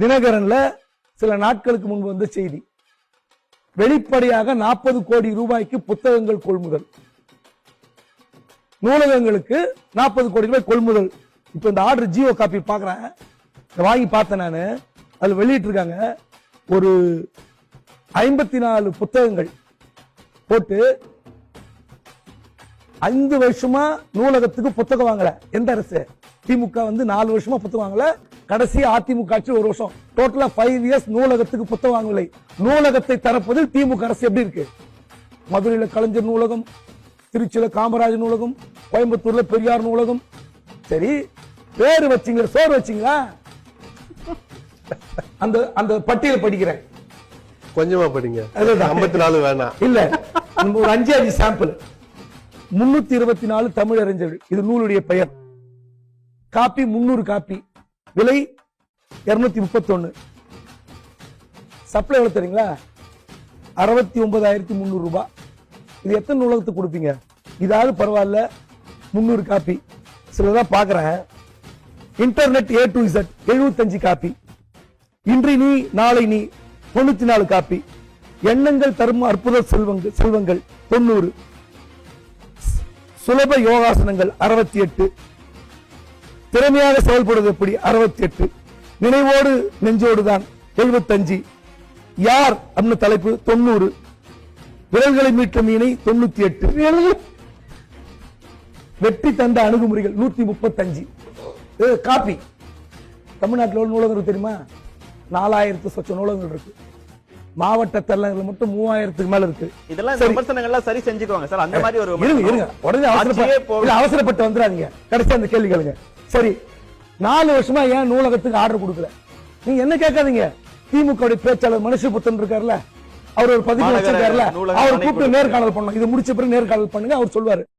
தினகரன்ல சில நாட்களுக்கு முன்பு வந்த செய்தி. வெளிப்படையாக நாற்பது கோடி ரூபாய்க்கு புத்தகங்கள் கொள்முதல். நூலகங்களுக்கு நாற்பது கோடி ரூபாய் கொள்முதல். இப்ப இந்த ஆர்டர் ஜியோ காப்பி பாக்குறேன். வாங்கி பார்த்தேன் நான். அதில் வெளியிட்டு இருக்காங்க ஒரு ஐம்பத்தி நாலு புத்தகங்கள் போட்டு ஐந்து வருஷமா நூலகத்துக்கு புத்தகம் வாங்கல. எந்த அரசு? திமுக வந்து நாலு வருஷமா புத்தகம் வாங்கல. கடைசி அதிமுக ஆட்சி ஒரு வருஷம். டோட்டலா ஃபைவ் இயர்ஸ் நூலகத்துக்கு புத்தகம் வாங்கவில்லை. நூலகத்தை தரப்பதில் திமுக அரசு எப்படி இருக்கு? மதுரையில கலைஞர் நூலகம் திருச்சியில காமராஜர் நூலகம் கோயம்புத்தூர்ல பெரியார் நூலகம். சரி பேரு வச்சீங்களா சோறு வச்சீங்களா? அந்த அந்த பட்டியலை படிக்கிறேன். கொஞ்சமா படிங்க. ஐம்பத்தி நாலு வேணாம். இல்ல ஒரு அஞ்சு அஞ்சு சாம்பிள் முன்னூத்தி இருபத்தி நாலு தமிழறிஞர்கள் இது நூலுடைய பெயர். காப்பி முன்னூறு காப்பி. விலை இருநூத்தி முப்பத்தி ஒன்னு சப்ளை எவ்வளவு தெரியுங்களா? அறுபத்தி ஒன்பதாயிரத்தி முந்நூறு ரூபாய் இது எத்தனை நூலகத்துக்கு கொடுப்பீங்க? இதாவது பரவாயில்ல முந்நூறு காப்பி. சிலதான் பாக்குறேன். இன்டர்நெட் ஏ டு இசட் எழுபத்தஞ்சு காப்பி. இன்று நீ நாளை நீ தொண்ணூத்தி நாலு காப்பி. எண்ணங்கள் தரும் அற்புத செல்வங்கள் செல்வங்கள் தொண்ணூறு. சுலப யோகாசனங்கள் அறுபத்தி எட்டு. திறமையாக செயல்படுவது எப்படி? அறுபத்தி எட்டு. நினைவோடு நெஞ்சோடு தான். எழுபத்தஞ்சு யார்? அப்படின்னு தலைப்பு தொண்ணூறு. விரல்களை மீட்ட மீனை தொண்ணூத்தி எட்டு. வெற்றி தந்த அணுகுமுறைகள் நூத்தி முப்பத்தஞ்சு காப்பி. தமிழ்நாட்டில் நூலகங்கள் நூலகம் தெரியுமா? நாலாயிரத்து சொச்ச நூலகங்கள் இருக்கு. மாவட்ட தரலங்கள் மட்டும் மூவாயிரத்துக்கு மேல இருக்கு. இதெல்லாம். விமர்சனங்கள்லாம் சரி செஞ்சுக்குவாங்க சார். அந்த மாதிரி ஒரு இருங்க. இருங்க. உடனே அவசரப்பட்டு அவசரப்பட்டு வந்துடாதீங்க. கடைசி அந்த கேள்வி கேளுங்க. சரி நாலு வருஷமா ஏன் நூலகத்துக்கு ஆர்டர் கொடுக்கல? நீங்க என்ன கேட்காதீங்க? திமுக பேச்சாளர் மனுஷ புத்தன் இருக்காருல்ல அவர் ஒரு பதிவு நூலகம் அவர் கூப்பிட்டு. நேர்காணல் பண்ணணும். இது முடிச்ச பிறகு நேர்காணல் பண்ணுங்க அவர் சொல்வாரு